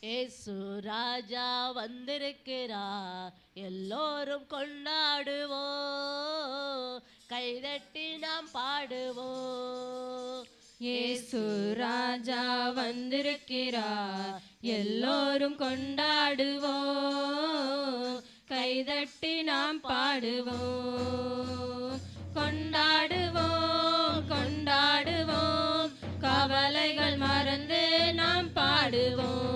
ஏசு ராஜா வந்திருக்கிறா எல்லோரும் கொண்டாடுவோ கைதட்டி நாம் பாடுவோ ஏசு ராஜா வந்திருக்கிறா எல்லோரும் கொண்டாடுவோ கைதட்டி நாம் பாடுவோம். கொண்டாடுவோம் கொண்டாடுவோம் கவலைகள் மறந்து நாம் பாடுவோம்.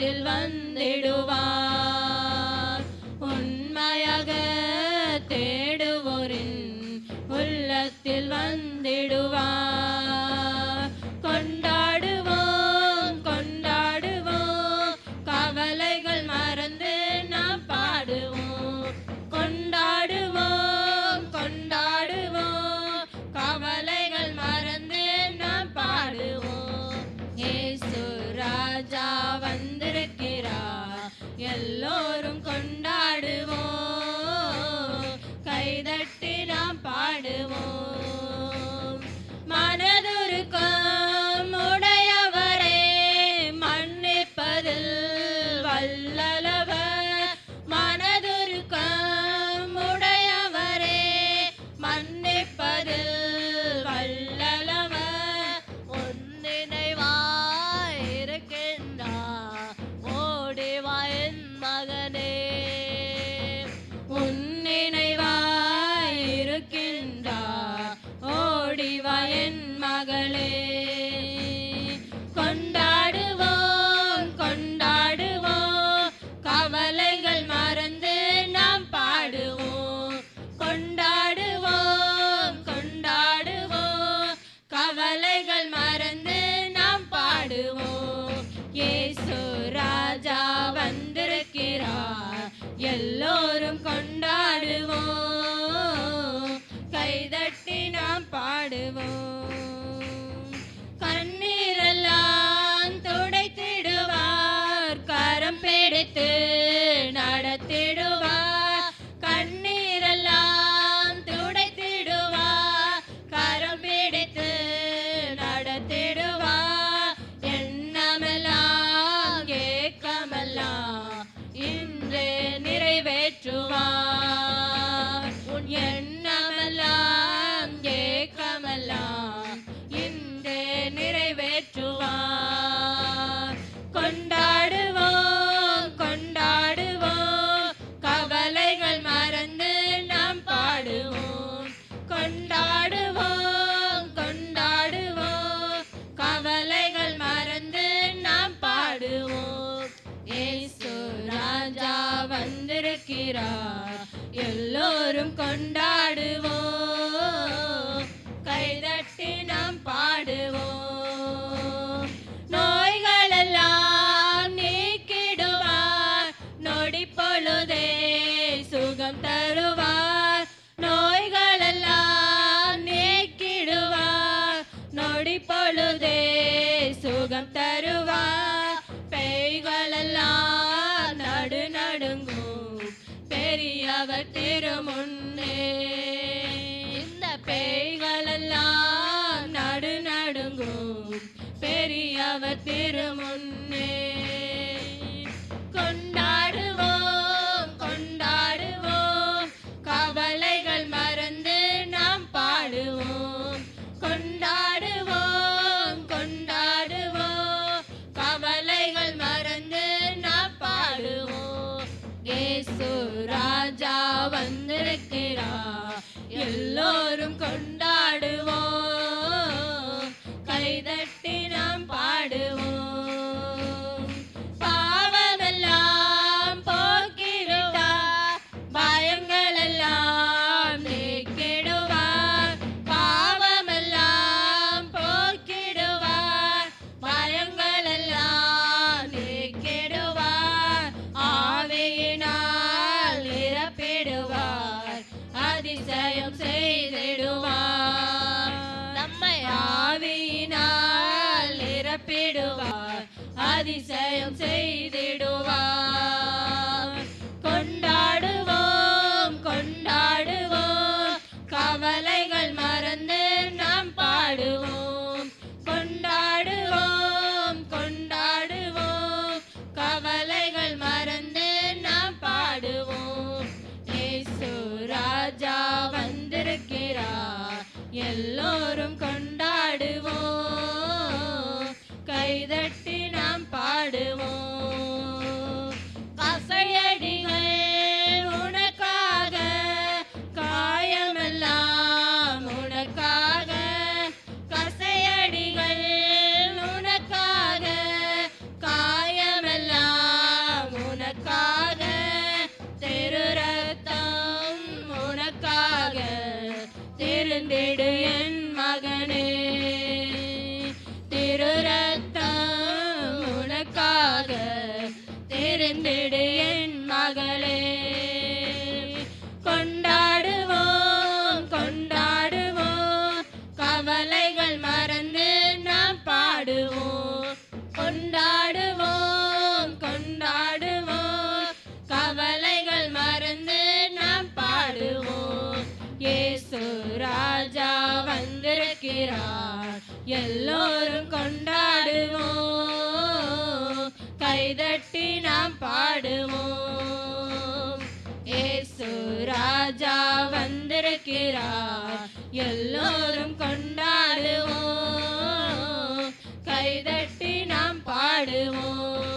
വന്നിടുവാൻ. te கொண்டாடுவோம். கைதட்டி நாம் பா பெரியவர் திருமுன்னே. கொண்டாடுவோம் கொண்டாடுவோம். கவலைகள் மறந்து நாம் பாடுவோம். கொண்டாடுவோம் கொண்டாடுவோம். கவலைகள் மறந்து நாம் பாடுவோம். ஏசு ராஜா வந்திருக்கிறார். எல்லோரும் கொண்டாடு play there. வந்திருக்கிறார். எல்லோரும் கொண்டாடுவோம். கைதட்டி நாம் பாடுவோம். ஏசு ராஜா வந்திருக்கிறார். எல்லோரும் கொண்டாடுவோம். கைதட்டி நாம் பாடுவோம்.